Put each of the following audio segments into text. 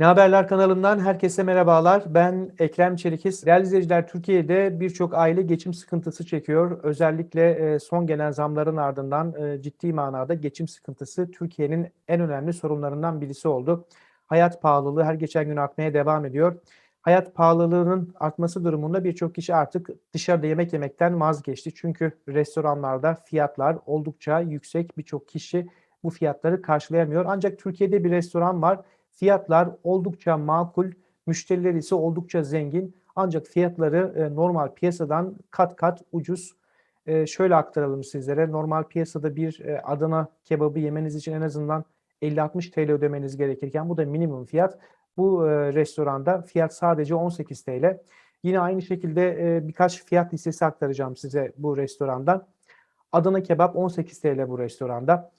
Ne Haberler kanalından herkese merhabalar. Ben Ekrem Çelikis. Değerli izleyiciler, Türkiye'de birçok aile geçim sıkıntısı çekiyor. Özellikle e, son gelen zamların ardından e, ciddi manada geçim sıkıntısı Türkiye'nin en önemli sorunlarından birisi oldu. Hayat pahalılığı her geçen gün artmaya devam ediyor. Hayat pahalılığının artması durumunda birçok kişi artık dışarıda yemek yemekten vazgeçti. Çünkü restoranlarda fiyatlar oldukça yüksek. Birçok kişi bu fiyatları karşılayamıyor. Ancak Türkiye'de bir restoran var. Fiyatlar oldukça makul, müşterileri ise oldukça zengin. Ancak fiyatları e, normal piyasadan kat kat ucuz. E, şöyle aktaralım sizlere. Normal piyasada bir e, Adana kebabı yemeniz için en azından 50-60 TL ödemeniz gerekirken bu da minimum fiyat. Bu restoranda fiyat sadece 18 TL. Yine aynı şekilde birkaç fiyat listesi aktaracağım size bu restorandan. Adana kebap 18 TL bu restoranda.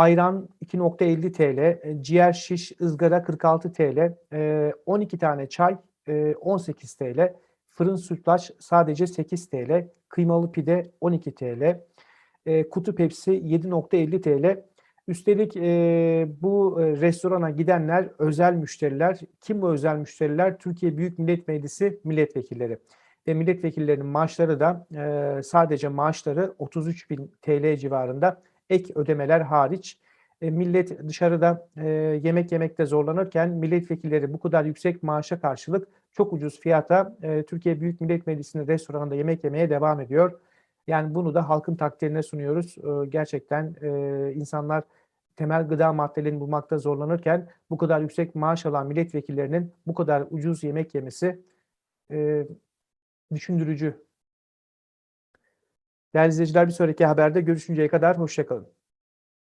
Ayran 2.50 TL, e, ciğer şiş ızgara 46 TL, e, 12 tane çay e, 18 TL, fırın sütlaç sadece 8 TL, kıymalı pide 12 TL, e, kutu Pepsi 7.50 TL. Üstelik e, bu e, restorana gidenler özel müşteriler. Kim bu özel müşteriler? Türkiye Büyük Millet Meclisi milletvekilleri. Ve milletvekillerinin maaşları da e, sadece maaşları 33 bin TL civarında ek ödemeler hariç. E, millet dışarıda e, yemek yemekte zorlanırken milletvekilleri bu kadar yüksek maaşa karşılık çok ucuz fiyata e, Türkiye Büyük Millet Meclisi'nin restoranında yemek yemeye devam ediyor. Yani bunu da halkın takdirine sunuyoruz. Gerçekten insanlar temel gıda maddelerini bulmakta zorlanırken bu kadar yüksek maaş alan milletvekillerinin bu kadar ucuz yemek yemesi düşündürücü. Değerli izleyiciler bir sonraki haberde görüşünceye kadar hoşçakalın.